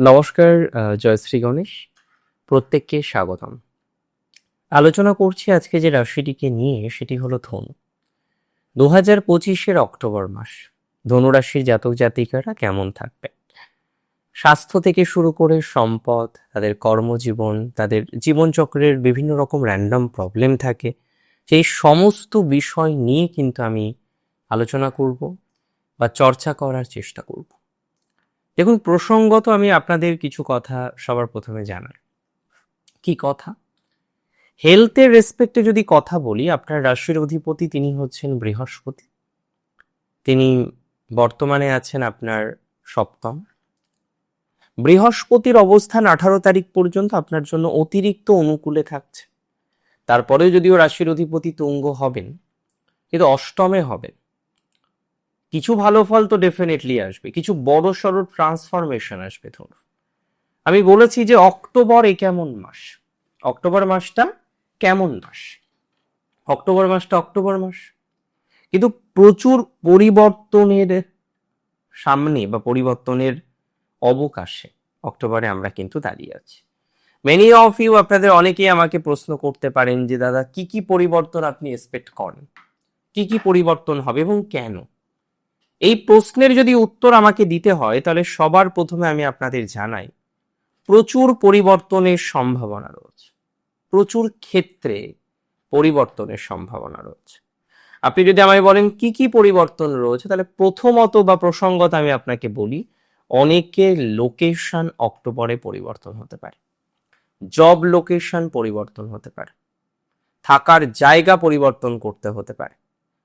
নমস্কার জয়শ্রী গণেশ। প্রত্যেককে স্বাগতম। আলোচনা করছি আজকে যে রাশিটিকে নিয়ে, সেটি হলো ধনু। দু হাজার পঁচিশের অক্টোবর মাস ধনুরাশির জাতক জাতিকারা কেমন থাকবে স্বাস্থ্য থেকে শুরু করে সম্পদ, তাদের কর্মজীবন, তাদের জীবনচক্রের বিভিন্ন রকম র্যান্ডম প্রবলেম থাকে। সেই সমস্ত বিষয় নিয়ে কিন্তু আমি আলোচনা করব বা চর্চা করার চেষ্টা করব। দেখুন, প্রসঙ্গত আমি আপনাদের কিছু কথা সবার প্রথমে জানাই। কি কথা? হেলথের রেসপেক্টে যদি কথা বলি, আপনার রাশির অধিপতি তিনি হচ্ছেন বৃহস্পতি। তিনি বর্তমানে আছেন আপনার সপ্তম। বৃহস্পতির অবস্থান আঠারো তারিখ পর্যন্ত আপনার জন্য অতিরিক্ত অনুকূলে থাকছে। তারপরেও যদিও রাশির অধিপতি তুঙ্গ হবেন, কিন্তু অষ্টমে হবেন। কিছু ভালো ফল তো ডেফিনেটলি আসবে, কিছু বড় সড়ো ট্রান্সফরমেশন আসবে ধরুন। আমি বলেছি যে অক্টোবর এ কেমন মাস? অক্টোবর মাসটা কেমন মাস? অক্টোবর মাসটা অক্টোবর মাস। কিন্তু প্রচুর পরিবর্তনের সামনে বা পরিবর্তনের অবকাশে অক্টোবরে আমরা কিন্তু দাঁড়িয়ে আছি। মেনি অফ ইউ আপনাদের অনেকেই আমাকে প্রশ্ন করতে পারেন যে, দাদা, কি কি পরিবর্তন আপনি এক্সপেক্ট করেন? কি কি পরিবর্তন হবে এবং কেন? এই প্রশ্নের যদি উত্তর আমাকে দিতে হয়, তাহলে সবার প্রথমে আমি আপনাদের জানাই, প্রচুর পরিবর্তনের সম্ভাবনা রয়েছে। প্রচুর ক্ষেত্রে পরিবর্তনের সম্ভাবনা রয়েছে। আপনি যদি আমায় বলেন কি কি পরিবর্তন রয়েছে, তাহলে প্রথমত বা প্রসঙ্গত আমি আপনাকে বলি অনেকের লোকেশন অক্টোবরে পরিবর্তন হতে পারে। জব লোকেশন পরিবর্তন হতে পারে। থাকার জায়গা পরিবর্তন করতে হতে পারে।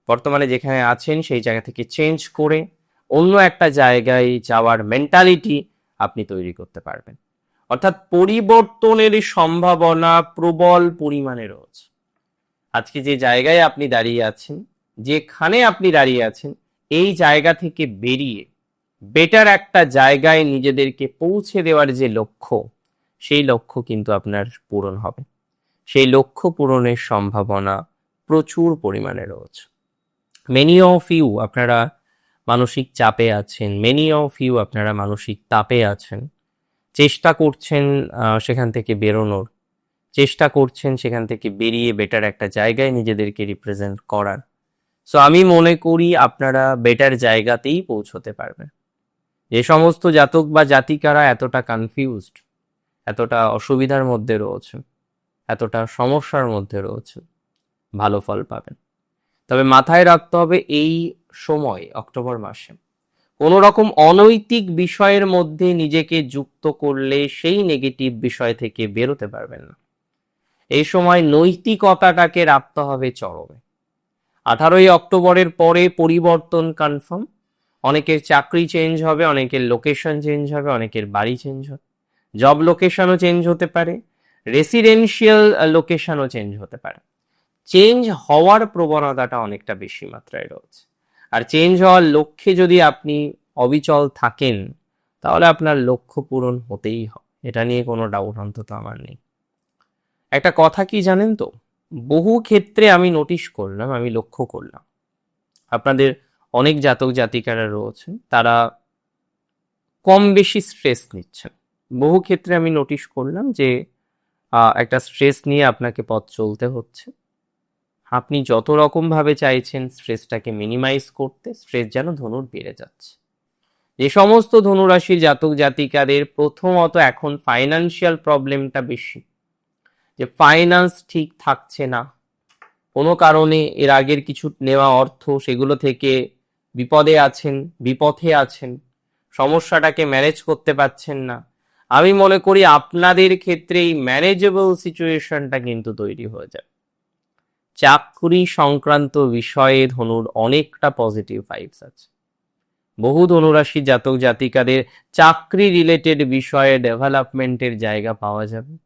বর্তমানে যেখানে আছেন, সেই জায়গা থেকে চেঞ্জ করে অন্য একটা জায়গায় যাওয়ার মেন্টালিটি আপনি তৈরি করতে পারবেন। অর্থাৎ পরিবর্তনের সম্ভাবনা প্রবল পরিমাণে রয়েছে। আজকে যে জায়গায় আপনি দাঁড়িয়ে আছেন, যেখানে আপনি দাঁড়িয়ে আছেন, এই জায়গা থেকে বেরিয়ে বেটার একটা জায়গায় নিজেদেরকে পৌঁছে দেওয়ার যে লক্ষ্য, সেই লক্ষ্য কিন্তু আপনার পূরণ হবে। সেই লক্ষ্য পূরণের সম্ভাবনা প্রচুর পরিমাণে রয়েছে। মেনি অফ ইউ আপনারা মানসিক চাপে আছেন। মেনি অফ ইউ আপনারা মানসিক তাপে আছেন। চেষ্টা করছেন সেখান থেকে বেরোনোর। চেষ্টা করছেন সেখান থেকে বেরিয়ে বেটার একটা জায়গায় নিজেদেরকে রিপ্রেজেন্ট করার। সো আমি মনে করি আপনারা বেটার জায়গাতেই পৌঁছতে পারবেন। যে সমস্ত জাতক বা জাতিকারা এতটা কনফিউজড এতটা অসুবিধার মধ্যে রয়েছে এতটা সমস্যার মধ্যে রয়েছে ভালো ফল পাবেন। তবে মাথায় রাখতে হবে এই সময়, অক্টোবর মাসে। কোনো রকম অনৈতিক বিষয়ের মধ্যে নিজেকে যুক্ত করলে সেই নেগেটিভ বিষয় থেকে বেরোতে পারবেন না। এই সময় নৈতিকতাটাকে রাখতে হবে চরমে। আঠারোই অক্টোবরের পরে পরিবর্তন কনফার্ম অনেকের চাকরি চেঞ্জ হবে, অনেকের লোকেশন চেঞ্জ হবে, অনেকের বাড়ি চেঞ্জ হবে। জব লোকেশনও চেঞ্জ হতে পারে রেসিডেন্সিয়াল লোকেশনও চেঞ্জ হতে পারে। চেঞ্জ হওয়ার প্রবণতাটা অনেকটা বেশি মাত্রায় রয়েছে। আর চেঞ্জ হওয়ার লক্ষ্যে যদি আপনি অবিচল থাকেন, তাহলে আপনার লক্ষ্য পূরণ হতেই হবে এটা নিয়ে কোনো ডাউট অন্তত আমার নেই। একটা কথা কি জানেন তো? বহু ক্ষেত্রে আমি নোটিশ করলাম, আমি লক্ষ্য করলাম। আপনাদের অনেক জাতক জাতিকারা রয়েছেন তারা কম বেশি স্ট্রেস নিচ্ছেন। বহু ক্ষেত্রে আমি নোটিশ করলাম যে একটা স্ট্রেস নিয়ে আপনাকে পথ চলতে হচ্ছে। আপনি যত রকম ভাবে চাইছেন স্ট্রেসটাকে মিনিমাইজ করতে স্ট্রেস যেন ধনুর বেড়ে যাচ্ছে। যে সমস্ত ধনুরাশির জাতক জাতিকাদের প্রথমত এখন ফাইনান্সিয়াল প্রবলেমটা বেশি। যে ফাইন্যান্স ঠিক থাকছে না। কোনো কারণে এর আগের কিছু নেওয়া অর্থ সেগুলো থেকে বিপদে আছেন, বিপথে আছেন, সমস্যাটাকে ম্যানেজ করতে পারছেন না। আমি মনে করি আপনাদের ক্ষেত্রে এই ম্যানেজেবল সিচুয়েশনটা কিন্তু তৈরি হয়ে যাবে। চাকরি সংক্রান্ত বিষয়ে ধনুর অনেকটা পজিটিভ ভাইবস আছে। বহু ধনুরাশি জাতক জাতিকাদের চাকরি রিলেটেড বিষয়ে ডেভেলপমেন্টের জায়গা পাওয়া যাবে।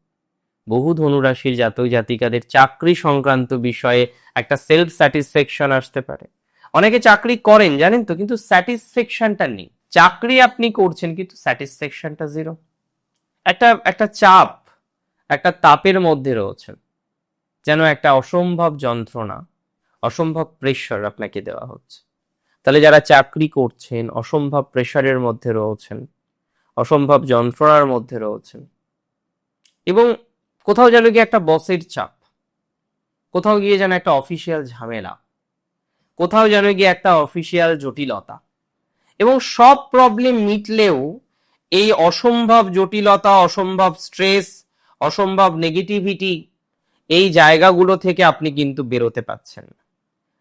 বহু ধনুরাশির জাতক জাতিকাদের চাকরি সংক্রান্ত বিষয়ে একটা সেলফ স্যাটিসফ্যাকশন আসতে পারে। অনেকে চাকরি করেন, জানেন তো, কিন্তু স্যাটিসফ্যাকশনটা নেই। চাকরি আপনি করছেন, কিন্তু স্যাটিসফ্যাকশনটা জিরো একটা একটা চাপ, একটা তাপের মধ্যে রয়েছেন। যেন একটা অসম্ভব যন্ত্রণা, অসম্ভব প্রেশার আপনাকে দেওয়া হচ্ছে। তাহলে যারা চাকরি করছেন, অসম্ভব প্রেশারের মধ্যে রয়েছেন, অসম্ভব যন্ত্রণার মধ্যে রয়েছেন এবং কোথাও যেন গিয়ে একটা বসের চাপ, কোথাও গিয়ে যেন একটা অফিসিয়াল ঝামেলা, কোথাও যেন গিয়ে একটা অফিসিয়াল জটিলতা এবং সব প্রবলেম মিটলেও এই অসম্ভব জটিলতা, অসম্ভব স্ট্রেস অসম্ভব নেগেটিভিটি এই জায়গাগুলো থেকে আপনি কিন্তু বেরোতে পাচ্ছেন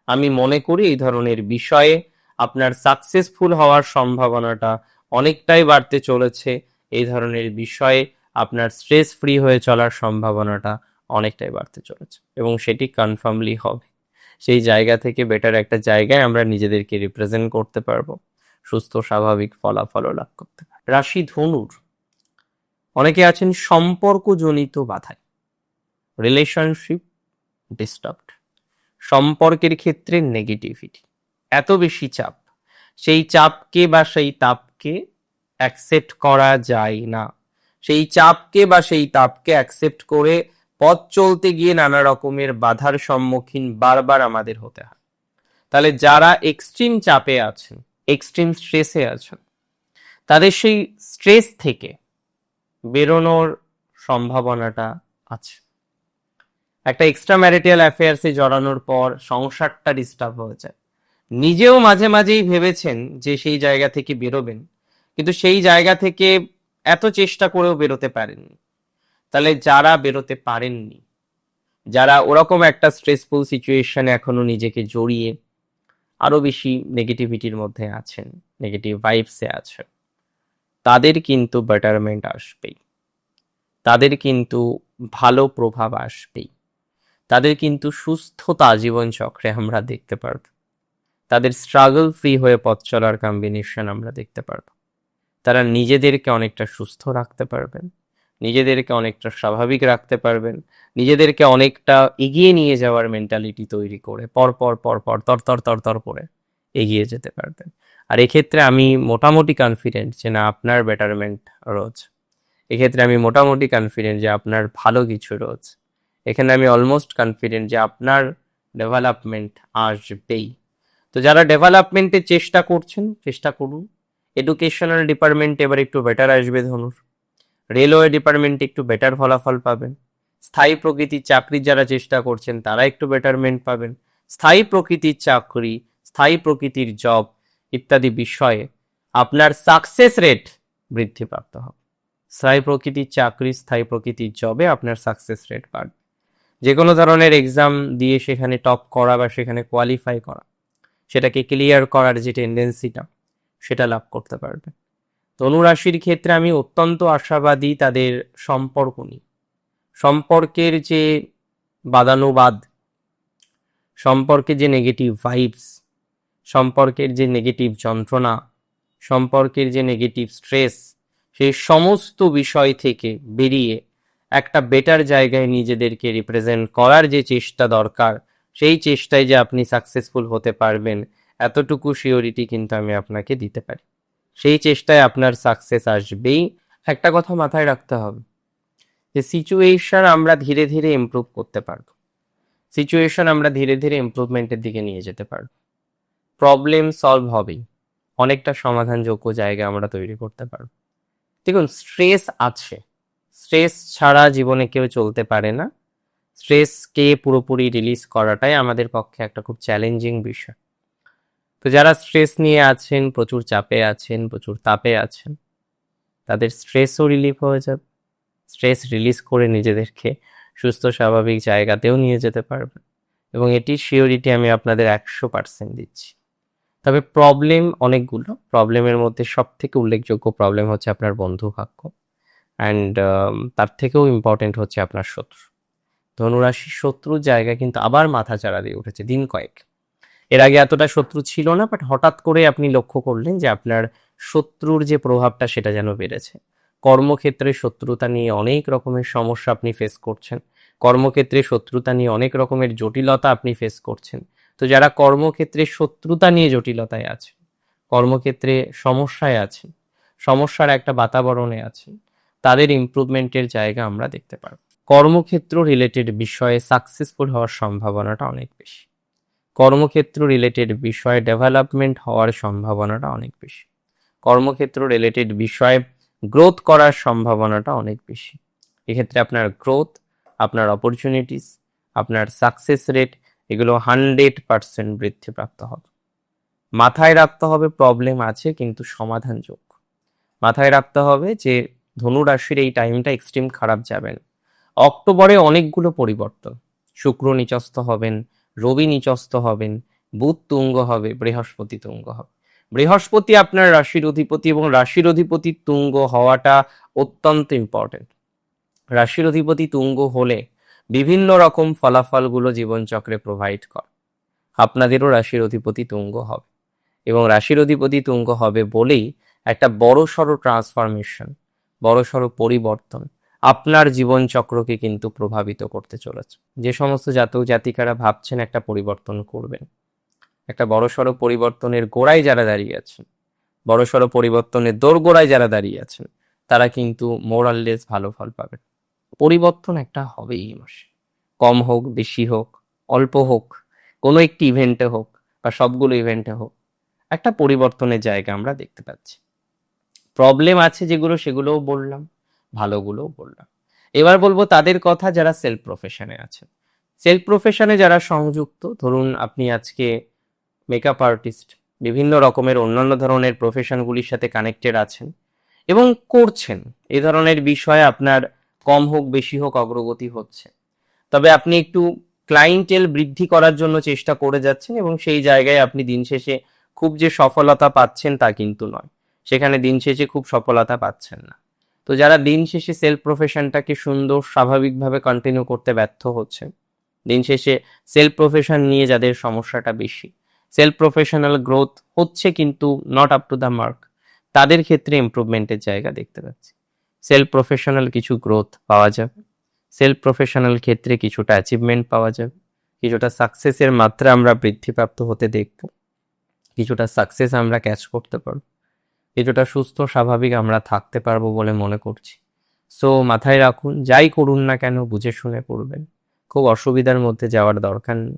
আমি মনে করি এই ধরনের বিষয়ে আপনার সাকসেসফুল হওয়ার সম্ভাবনাটা অনেকটাই বাড়তে চলেছে। এই ধরনের বিষয়ে আপনার স্ট্রেস ফ্রি হয়ে চলার সম্ভাবনাটা অনেকটাই বাড়তে চলেছে এবং সেটি কনফার্মলি হবে। সেই জায়গা থেকে বেটার একটা জায়গায় আমরা নিজেদেরকে রিপ্রেজেন্ট করতে পারব। সুস্থ, স্বাভাবিক ফলাফলও লাভ করতে রাশি ধনুর, অনেকে আছেন সম্পর্কজনিত বাধায়। রিলেশনশিপ ডিস্টার্বড সম্পর্কের ক্ষেত্রে নেগেটিভিটি এত বেশি চাপ। সেই চাপকে বা সেই তাপকে অ্যাকসেপ্ট করা যায় না। সেই চাপকে বা সেই তাপকে অ্যাকসেপ্ট করে পথ চলতে গিয়ে নানা রকমের বাধার সম্মুখীন বারবার আমাদের হতে হয়। তাহলে যারা এক্সট্রিম চাপে আছেন এক্সট্রিম স্ট্রেসে আছেন, তাদের সেই স্ট্রেস থেকে বেরোনোর সম্ভাবনাটা আছে। একটা এক্সট্রা ম্যারিটাল অ্যাফেয়ার্সে জড়ানোর পর সংসারটা ডিস্টার্ব হয়ে যায়। নিজেও মাঝে মাঝেই ভেবেছেন যে সেই জায়গা থেকে বেরোবেন, কিন্তু সেই জায়গা থেকে এত চেষ্টা করেও বেরোতে পারেননি। তাহলে যারা বেরোতে পারেননি, যারা ওরকম একটা স্ট্রেসফুল সিচুয়েশনে এখনও নিজেকে জড়িয়ে আরও বেশি নেগেটিভিটির মধ্যে আছেন নেগেটিভ ভাইবসে আছেন, তাদের কিন্তু বেটারমেন্ট আসবেই। তাদের কিন্তু ভালো প্রভাব আসবেই। তাদের কিন্তু সুস্থতা জীবন চক্রে আমরা দেখতে পারব। তাদের স্ট্রাগল ফ্রি হয়ে পথ চলার কম্বিনেশন আমরা দেখতে পারব। তারা নিজেদেরকে অনেকটা সুস্থ রাখতে পারবেন, নিজেদেরকে অনেকটা স্বাভাবিক রাখতে পারবেন, নিজেদেরকে অনেকটা এগিয়ে নিয়ে যাওয়ার মেন্টালিটি তৈরি করে পর পর পর পর তর তর তর তর করে এগিয়ে যেতে পারবেন। আর এক্ষেত্রে আমি মোটামুটি কনফিডেন্ট যে না, আপনার বেটারমেন্ট রোজ। এক্ষেত্রে আমি মোটামুটি কনফিডেন্ট যে আপনার ভালো কিছু রোজ। এখানে আমি অলমোস্ট কনফিডেন্ট যে আপনার ডেভেলপমেন্ট আসবেই। তো যারা ডেভেলপমেন্টের চেষ্টা করছেন, চেষ্টা করুন। এডুকেশনাল ডিপার্টমেন্ট এবার একটু বেটার আসবে ধনুর। রেলওয়ে ডিপার্টমেন্টে একটু বেটার ফলাফল পাবেন। স্থায়ী প্রকৃতির চাকরির যারা চেষ্টা করছেন, তারা একটু বেটারমেন্ট পাবেন। স্থায়ী প্রকৃতির চাকরি, স্থায়ী প্রকৃতির জব ইত্যাদি বিষয়ে আপনার সাকসেস রেট বৃদ্ধিপ্রাপ্ত হবে। স্থায়ী প্রকৃতির চাকরি, স্থায়ী প্রকৃতির জবে আপনার সাকসেস রেট বাড়বে। যে কোনো ধরনের এক্সাম দিয়ে সেখানে টপ করা বা সেখানে কোয়ালিফাই করা, সেটাকে ক্লিয়ার করার যে টেন্ডেন্সিটা সেটা লাভ করতে পারবে। ধনুরাশির ক্ষেত্রে আমি অত্যন্ত আশাবাদী তাদের সম্পর্ক নিয়ে। সম্পর্কের যে বাদানুবাদ, সম্পর্কে যে নেগেটিভ ভাইবস সম্পর্কের যে নেগেটিভ যন্ত্রণা, সম্পর্কের যে নেগেটিভ স্ট্রেস সেই সমস্ত বিষয় থেকে বেরিয়ে একটা বেটার জায়গায় নিজেদেরকে রিপ্রেজেন্ট করার যে চেষ্টা দরকার, সেই চেষ্টায় যে আপনি সাকসেসফুল হতে পারবেন, এতটুকু শিওরিটি কিন্তু আমি আপনাকে দিতে পারি। সেই চেষ্টায় আপনার সাকসেস আসবেই। একটা কথা মাথায় রাখতে হবে যে সিচুয়েশন আমরা ধীরে ধীরে ইমপ্রুভ করতে পারব। সিচুয়েশন আমরা ধীরে ধীরে ইমপ্রুভমেন্টের দিকে নিয়ে যেতে পারব। প্রবলেম সলভ হবেই। অনেকটা সমাধানযোগ্য জায়গা আমরা তৈরি করতে পারব। দেখুন স্ট্রেস আছে। স্ট্রেস ছাড়া জীবনে কেউ চলতে পারে না। স্ট্রেসকে পুরোপুরি রিলিজ করাটাই আমাদের পক্ষে একটা খুব চ্যালেঞ্জিং বিষয়। তো যারা স্ট্রেস নিয়ে আছেন, প্রচুর চাপে আছেন, প্রচুর তাপে আছেন, তাদের স্ট্রেসও রিলিফ হয়ে যাবে। স্ট্রেস রিলিজ করে নিজেদেরকে সুস্থ, স্বাভাবিক জায়গাতেও নিয়ে যেতে পারবেন। এবং এটি শিওরিটি আমি আপনাদের একশো পার্সেন্ট দিচ্ছি। তবে প্রবলেম অনেকগুলো। প্রবলেমের মধ্যে সব থেকে উল্লেখযোগ্য প্রবলেম হচ্ছে আপনার বন্ধু ভাগ্য অ্যান্ড তার থেকেও ইম্পর্টেন্ট হচ্ছে আপনার শত্রু। ধনুরাশির শত্রুর জায়গা কিন্তু আবার মাথা চাড়া দিয়ে উঠেছে দিন কয়েক। এর আগে এতটা শত্রু ছিল না বাট হঠাৎ করে আপনি লক্ষ্য করলেন যে আপনার শত্রুর যে প্রভাবটা সেটা যেন বেড়েছে। কর্মক্ষেত্রে শত্রুতা নিয়ে অনেক রকমের সমস্যা আপনি ফেস করছেন। কর্মক্ষেত্রে শত্রুতা নিয়ে অনেক রকমের জটিলতা আপনি ফেস করছেন। তো যারা কর্মক্ষেত্রে শত্রুতা নিয়ে জটিলতায় আছেন, কর্মক্ষেত্রে সমস্যায় আছেন, সমস্যার একটা বাতাবরণে আছেন তাদের ইমপ্রুভমেন্টের জায়গা আমরা দেখতে পারব। কর্মক্ষেত্র রিলেটেড বিষয়ে সাকসেসফুল হওয়ার সম্ভাবনাটা অনেক বেশি। কর্মক্ষেত্র রিলেটেড বিষয়ে ডেভেলপমেন্ট হওয়ার সম্ভাবনাটা অনেক বেশি। কর্মক্ষেত্র রিলেটেড বিষয়ে গ্রোথ করার সম্ভাবনাটা অনেক বেশি। এক্ষেত্রে আপনার গ্রোথ আপনার অপরচুনিটিস আপনার সাকসেস রেট এগুলো হান্ড্রেড পার্সেন্ট বৃদ্ধিপ্রাপ্ত হবে। মাথায় রাখতে হবে প্রবলেম আছে কিন্তু সমাধানযোগ্য। মাথায় রাখতে হবে যে ধনু রাশির এই টাইমটা এক্সট্রিম খারাপ যাবেন অক্টোবরে অনেকগুলো পরিবর্তন। শুক্র নিচস্থ হবেন, রবি নিচস্থ হবেন, বুধ তুঙ্গ হবে, বৃহস্পতি তুঙ্গ হবে। বৃহস্পতি আপনার রাশির অধিপতি এবং রাশির অধিপতি তুঙ্গ হওয়াটা অত্যন্ত ইম্পর্টেন্ট রাশির অধিপতি তুঙ্গ হলে বিভিন্ন রকম ফলাফলগুলো জীবনচক্রে প্রোভাইড করে। আপনাদেরও রাশির অধিপতি তুঙ্গ হবে। এবং রাশির অধিপতি তুঙ্গ হবে বলেই একটা বড় সড়ো ট্রান্সফরমেশন বড় সড়ো পরিবর্তন আপনার জীবনচক্রকে কিন্তু প্রভাবিত করতে চলেছে। যে সমস্ত জাতক জাতিকারা ভাবছেন একটা পরিবর্তন করবেন। একটা বড়সড় পরিবর্তনের গোড়ায় যারা দাঁড়িয়ে আছেন, বড়সড় পরিবর্তনের দোরগোড়ায় যারা দাঁড়িয়ে আছেন, তারা কিন্তু মোরাললেস ভালো ফল পাবেন। পরিবর্তন একটা হবে এই মাসে। কম হোক, বেশি হোক, অল্প হোক, কোনো একটি ইভেন্টে হোক বা সবগুলো ইভেন্টে হোক, একটা পরিবর্তনের জায়গা আমরা দেখতে পাচ্ছি। প্রবলেম আছে যেগুলো সেগুলোও বললাম, ভালোগুলোও বললাম। এবার বলব তাদের কথা যারা সেলফ প্রফেশনে আছেন সেলফ প্রফেশনে যারা সংযুক্ত, ধরুন আপনি আজকে মেকআপ আর্টিস্ট বিভিন্ন রকমের অন্যান্য ধরনের প্রফেশনগুলির সাথে কানেক্টেড আছেন এবং করছেন এই ধরনের বিষয়ে আপনার কম হোক, বেশি হোক, অগ্রগতি হচ্ছে। তবে আপনি একটু ক্লায়েন্টেল বৃদ্ধি করার জন্য চেষ্টা করে যাচ্ছেন এবং সেই জায়গায় আপনি দিন শেষে খুব যে সফলতা পাচ্ছেন তা কিন্তু নয়। সেখানে দিন শেষে খুব সফলতা পাচ্ছেন না। তো যারা দিন শেষে সেলফ প্রফেশনটাকে সুন্দর, স্বাভাবিকভাবে কন্টিনিউ করতে ব্যর্থ হচ্ছে, দিন শেষে সেলফ প্রফেশন নিয়ে যাদের সমস্যাটা বেশি সেলফ প্রফেশনাল গ্রোথ হচ্ছে কিন্তু not up to the mark তাদের ক্ষেত্রে ইমপ্রুভমেন্টের জায়গা দেখতে পাচ্ছি। সেলফ প্রফেশনাল কিছু গ্রোথ পাওয়া যাবে সেলফ প্রফেশনাল ক্ষেত্রে কিছুটা অ্যাচিভমেন্ট পাওয়া যাবে, কিছুটা সাকসেসের মাত্রা আমরা বৃদ্ধিপ্রাপ্ত হতে দেখব, কিছুটা সাকসেস আমরা ক্যাচ করতে পারব। কিছুটা সুস্থ, স্বাভাবিক আমরা থাকতে পারব বলে মনে করছি। সো মাথায় রাখুন, যাই করুন না কেন, বুঝে শুনে করবেন। খুব অসুবিধার মধ্যে যাওয়ার দরকার নেই।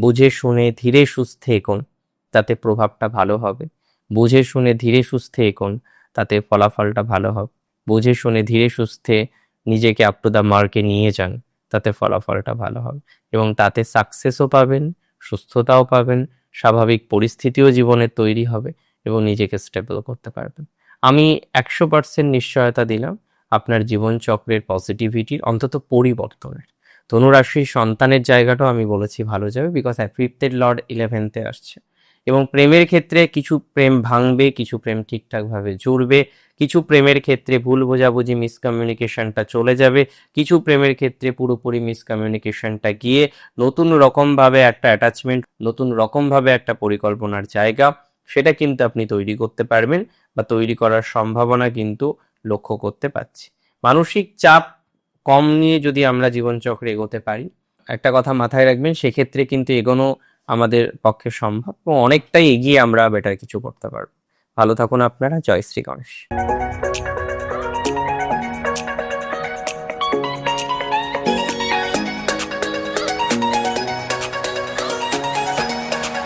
বুঝে শুনে ধীরে সুস্থে এগোন, তাতে প্রভাবটা ভালো হবে। বুঝে শুনে ধীরে সুস্থে এগোন, তাতে ফলাফলটা ভালো হবে। বুঝে শুনে ধীরে সুস্থে নিজেকে আপ টু দ্য মার্কে নিয়ে যান, তাতে ফলাফলটা ভালো হবে। এবং তাতে সাকসেসও পাবেন, সুস্থতাও পাবেন, স্বাভাবিক পরিস্থিতিও জীবনে তৈরি হবে। এবং নিজেকে স্টেবল করতে পারবেন। আমি একশো পার্সেন্ট নিশ্চয়তা দিলাম আপনার জীবনচক্রের পজিটিভিটির অন্তত পরিবর্তনের। ধনুরাশির সন্তানের জায়গাটাও আমি বলেছি ভালো যাবে বিকজ ফিফথের লর্ড ইলেভেন্থে আসছে। এবং প্রেমের ক্ষেত্রে কিছু প্রেম ভাঙবে, কিছু প্রেম ঠিকঠাকভাবে জুড়বে, কিছু প্রেমের ক্ষেত্রে ভুল বোঝাবুঝি মিসকমিউনিকেশনটা চলে যাবে, কিছু প্রেমের ক্ষেত্রে পুরোপুরি মিসকমিউনিকেশনটা গিয়ে নতুন রকমভাবে একটা অ্যাটাচমেন্ট নতুন রকমভাবে একটা পরিকল্পনার জায়গা সেটা কিন্তু আপনি তৈরি করতে পারবেন বা তৈরি করার সম্ভাবনা কিন্তু লক্ষ্য করতে পারছি। মানসিক চাপ কম নিয়ে যদি আমরা জীবনচক্রে এগোতে পারি, একটা কথা মাথায় রাখবেন, সেক্ষেত্রে কিন্তু এগোনো আমাদের পক্ষে সম্ভব এবং অনেকটাই এগিয়ে আমরা বেটার কিছু করতে পারব। ভালো থাকুন আপনারা, জয় শ্রী গণেশ।